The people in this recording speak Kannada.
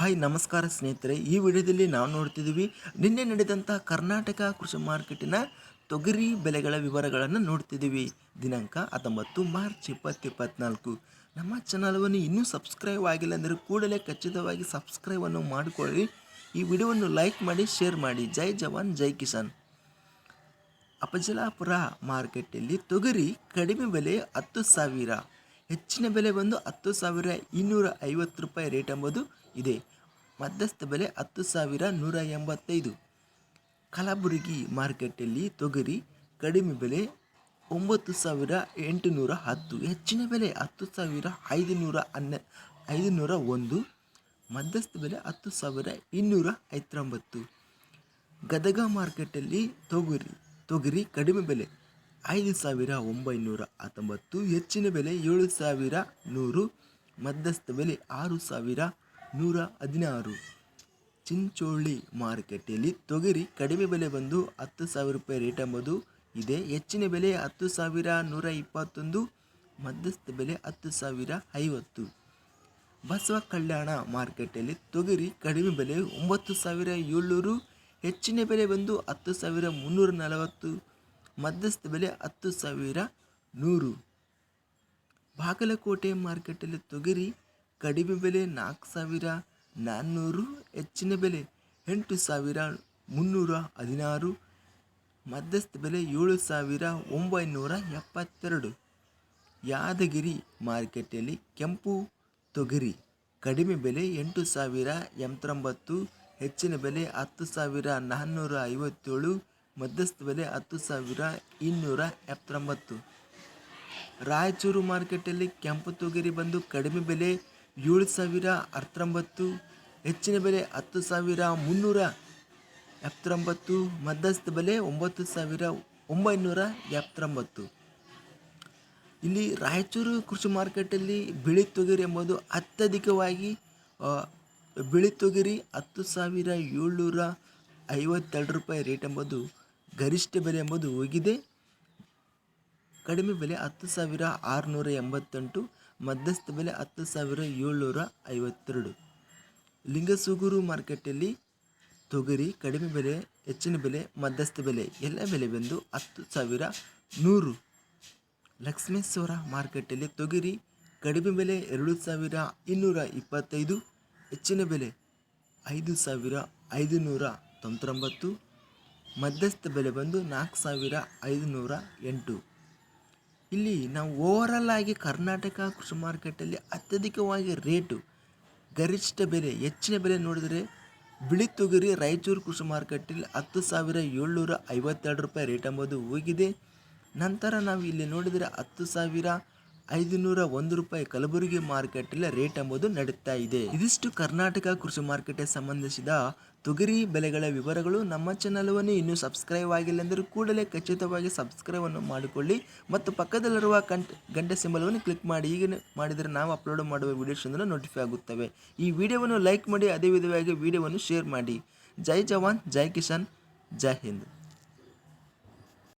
ಹಾಯ್, ನಮಸ್ಕಾರ ಸ್ನೇಹಿತರೆ. ಈ ವಿಡಿಯೋದಲ್ಲಿ ನಾವು ನೋಡ್ತಿದ್ದೀವಿ, ನಿನ್ನೆ ನಡೆದಂಥ ಕರ್ನಾಟಕ ಕೃಷಿ ಮಾರ್ಕೆಟಿನ ತೊಗರಿ ಬೆಲೆಗಳ ವಿವರಗಳನ್ನು ನೋಡ್ತಿದ್ದೀವಿ. ದಿನಾಂಕ ಹತ್ತೊಂಬತ್ತು ಮಾರ್ಚ್ ಇಪ್ಪತ್ತು ಇಪ್ಪತ್ನಾಲ್ಕು ನಮ್ಮ ಚಾನಲ್ವನ್ನು ಇನ್ನೂ ಸಬ್ಸ್ಕ್ರೈಬ್ ಆಗಿಲ್ಲ ಅಂದರೆ ಕೂಡಲೇ ಖಚಿತವಾಗಿ ಸಬ್ಸ್ಕ್ರೈಬನ್ನು ಮಾಡಿಕೊಳ್ಳಿ. ಈ ವಿಡಿಯೋವನ್ನು ಲೈಕ್ ಮಾಡಿ, ಶೇರ್ ಮಾಡಿ. ಜೈ ಜವಾನ್, ಜೈ ಕಿಸಾನ್. ಅಪಜಲಾಪುರ ಮಾರ್ಕೆಟಲ್ಲಿ ತೊಗರಿ ಕಡಿಮೆ ಬೆಲೆ ಹತ್ತು ಸಾವಿರ. ಹೆಚ್ಚಿನ ಬೆಲೆ ಬಂದು ಹತ್ತು ಸಾವಿರ ಇನ್ನೂರ ಐವತ್ತು ರೂಪಾಯಿ ರೇಟ್ ಎಂಬುದು ಇದೆ. ಮಧ್ಯಸ್ಥ ಬೆಲೆ ಹತ್ತು ಸಾವಿರ ನೂರ ಎಂಬತ್ತೈದು. ಕಲಬುರಗಿ ಮಾರ್ಕೆಟಲ್ಲಿ ತೊಗರಿ ಕಡಿಮೆ ಬೆಲೆ ಒಂಬತ್ತು ಸಾವಿರ ಎಂಟುನೂರ ಹತ್ತು. ಹೆಚ್ಚಿನ ಬೆಲೆ ಹತ್ತು ಸಾವಿರ ಐದುನೂರ ಹನ್ನೆ, ಐದುನೂರ ಒಂದು. ಮಧ್ಯಸ್ಥ ಬೆಲೆ ಹತ್ತು ಸಾವಿರ ಇನ್ನೂರ ಐತ್ರೊಂಬತ್ತು ಗದಗ ಮಾರ್ಕೆಟಲ್ಲಿ ತೊಗರಿ ತೊಗರಿ ಕಡಿಮೆ ಬೆಲೆ ಐದು ಸಾವಿರ ಒಂಬೈನೂರ ಹತ್ತೊಂಬತ್ತು. ಹೆಚ್ಚಿನ ಬೆಲೆ ಏಳು ಸಾವಿರ ನೂರು. ಮಧ್ಯಸ್ಥ ಬೆಲೆ ಆರು ಸಾವಿರ ನೂರ ಹದಿನಾರು ಚಿಂಚೋಳಿ ಮಾರುಕಟ್ಟೆಯಲ್ಲಿ ತೊಗರಿ ಕಡಿಮೆ ಬೆಲೆ ಬಂದು ಹತ್ತು ಸಾವಿರ ರೂಪಾಯಿ ರೇಟ್ ಎಂಬುದು ಇದೆ. ಹೆಚ್ಚಿನ ಬೆಲೆ ಹತ್ತು ಸಾವಿರ ನೂರ ಇಪ್ಪತ್ತೊಂದು, ಮಧ್ಯಸ್ಥ ಬೆಲೆ ಹತ್ತು ಸಾವಿರ ಐವತ್ತು. ಬಸವ ಕಲ್ಯಾಣ ಮಾರುಕಟ್ಟೆಯಲ್ಲಿ ತೊಗರಿ ಕಡಿಮೆ ಬೆಲೆ ಒಂಬತ್ತು ಸಾವಿರ ಏಳ್ನೂರು, ಹೆಚ್ಚಿನ ಬೆಲೆ ಬಂದು ಹತ್ತು ಸಾವಿರ ಮುನ್ನೂರ ನಲವತ್ತು, ಮಧ್ಯಸ್ಥ ಬೆಲೆ ಹತ್ತು ಸಾವಿರ ನೂರು. ಬಾಗಲಕೋಟೆ ಮಾರ್ಕೆಟಲ್ಲಿ ತೊಗರಿ ಕಡಿಮೆ ಬೆಲೆ ನಾಲ್ಕು ಸಾವಿರ, ನಾನ್ನೂರು, ಹೆಚ್ಚಿನ ಬೆಲೆ ಎಂಟು ಸಾವಿರ, ಮುನ್ನೂರ ಹದಿನಾರು, ಮಧ್ಯಸ್ಥ ಬೆಲೆ ಏಳು ಸಾವಿರ, ಒಂಬೈನೂರ ಎಪ್ಪತ್ತೆರಡು. ಯಾದಗಿರಿ ಮಾರ್ಕೆಟಲ್ಲಿ ಕೆಂಪು ತೊಗರಿ, ಕಡಿಮೆ ಬೆಲೆ ಎಂಟು ಸಾವಿರ, ಎಂಬತ್ತೊಂಬತ್ತು, ಹೆಚ್ಚಿನ ಬೆಲೆ ಹತ್ತು ಸಾವಿರ, ನಾನ್ನೂರ ಐವತ್ತೇಳು, ಮಧ್ಯಸ್ಥ ಬೆಲೆ ಹತ್ತು ಸಾವಿರ, ಇನ್ನೂರ ಎಪ್ಪತ್ತೊಂಬತ್ತು. ರಾಯಚೂರು ಮಾರ್ಕೆಟಲ್ಲಿ ಕೆಂಪು ತೊಗರಿ ಬಂದು ಕಡಿಮೆ ಬೆಲೆ ಏಳು ಸಾವಿರ ಹತ್ತೊಂಬತ್ತು, ಹೆಚ್ಚಿನ ಬೆಲೆ ಹತ್ತು ಸಾವಿರ ಮುನ್ನೂರ ಎಪ್ಪತ್ತೊಂಬತ್ತು, ಮಧ್ಯಸ್ಥ ಬೆಲೆ ಒಂಬತ್ತು ಸಾವಿರ ಒಂಬೈನೂರ ಎಪ್ಪತ್ತೊಂಬತ್ತು. ಇಲ್ಲಿ ರಾಯಚೂರು ಕೃಷಿ ಮಾರ್ಕೆಟಲ್ಲಿ ಬಿಳಿ ತೊಗರಿ ಎಂಬುದು ಅತ್ಯಧಿಕವಾಗಿ ಬಿಳಿ ತೊಗರಿ ಹತ್ತು ಸಾವಿರ ಏಳ್ನೂರ ಐವತ್ತೆರಡು ರೂಪಾಯಿ ರೇಟ್ ಎಂಬುದು ಗರಿಷ್ಠ ಬೆಲೆ ಎಂಬುದು ಹೋಗಿದೆ. ಕಡಿಮೆ ಬೆಲೆ ಹತ್ತು ಸಾವಿರ ಆರುನೂರ ಎಂಬತ್ತೆಂಟು ಮಧ್ಯಸ್ಥ ಬೆಲೆ ಹತ್ತು ಸಾವಿರ ಏಳ್ನೂರ ಐವತ್ತೆರಡು. ಲಿಂಗಸೂಗೂರು ಮಾರ್ಕೆಟಲ್ಲಿ ತೊಗರಿ ಕಡಿಮೆ ಬೆಲೆ, ಹೆಚ್ಚಿನ ಬೆಲೆ, ಮಧ್ಯಸ್ಥ ಬೆಲೆ, ಎಲ್ಲ ಬೆಲೆ ಬಂದು ಹತ್ತು ಸಾವಿರ ನೂರು. ಲಕ್ಷ್ಮೇಶ್ವರ ಮಾರ್ಕೆಟಲ್ಲಿ ತೊಗರಿ ಕಡಿಮೆ ಬೆಲೆ ಎರಡು ಸಾವಿರ ಇನ್ನೂರ ಇಪ್ಪತ್ತೈದು, ಹೆಚ್ಚಿನ ಬೆಲೆ ಐದು ಸಾವಿರ ಐದುನೂರ ತೊಂಬತ್ತೊಂಬತ್ತು, ಮಧ್ಯಸ್ಥ ಬೆಲೆ ಬಂದು ನಾಲ್ಕು ಸಾವಿರ ಐದುನೂರ ಎಂಟು. ಇಲ್ಲಿ ನಾವು ಓವರಲ್ ಆಗಿ ಕರ್ನಾಟಕ ಕೃಷಿ ಮಾರ್ಕೆಟಲ್ಲಿ ಅತ್ಯಧಿಕವಾಗಿ ರೇಟು ಗರಿಷ್ಠ ಬೆಲೆ, ಹೆಚ್ಚಿನ ಬೆಲೆ ನೋಡಿದರೆ ಬಿಳಿ ತೊಗರಿ ರಾಯಚೂರು ಕೃಷಿ ಮಾರ್ಕೆಟಲ್ಲಿ ಹತ್ತು ಸಾವಿರ ಏಳ್ನೂರ ಐವತ್ತೆರಡು ರೂಪಾಯಿ ರೇಟ್ ಎಂಬುದು ಹೋಗಿದೆ. ನಂತರ ನಾವು ಇಲ್ಲಿ ನೋಡಿದರೆ ಹತ್ತು ಸಾವಿರ ಐದುನೂರ ಒಂದು ರೂಪಾಯಿ ಕಲಬುರಗಿ ಮಾರ್ಕೆಟಲ್ಲಿ ರೇಟ್ ಎಂಬುದು ನಡೀತಾ ಇದೆ. ಇದಿಷ್ಟು ಕರ್ನಾಟಕ ಕೃಷಿ ಮಾರ್ಕೆಟ್ಗೆ ಸಂಬಂಧಿಸಿದ ತೊಗರಿ ಬೆಲೆಗಳ ವಿವರಗಳು ನಮ್ಮ ಚಾನಲ್ವನ್ನು ಇನ್ನೂ ಸಬ್ಸ್ಕ್ರೈಬ್ ಆಗಿಲ್ಲ ಎಂದರೆ ಕೂಡಲೇ ಖಚಿತವಾಗಿ ಸಬ್ಸ್ಕ್ರೈಬ್ ಅನ್ನು ಮಾಡಿಕೊಳ್ಳಿ ಮತ್ತು ಪಕ್ಕದಲ್ಲಿರುವ ಕಂಟ್ ಗಂಟೆ ಸಿಂಬಲವನ್ನು ಕ್ಲಿಕ್ ಮಾಡಿ. ಈಗ ಮಾಡಿದರೆ ನಾವು ಅಪ್ಲೋಡ್ ಮಾಡುವ ವಿಡಿಯೋಸ್ ನೋಟಿಫೈ ಆಗುತ್ತವೆ. ಈ ವಿಡಿಯೋವನ್ನು ಲೈಕ್ ಮಾಡಿ, ಅದೇ ವಿಧವಾಗಿ ವಿಡಿಯೋವನ್ನು ಶೇರ್ ಮಾಡಿ. ಜೈ ಜವಾನ್, ಜೈ ಕಿಸಾನ್, ಜೈ ಹಿಂದ್.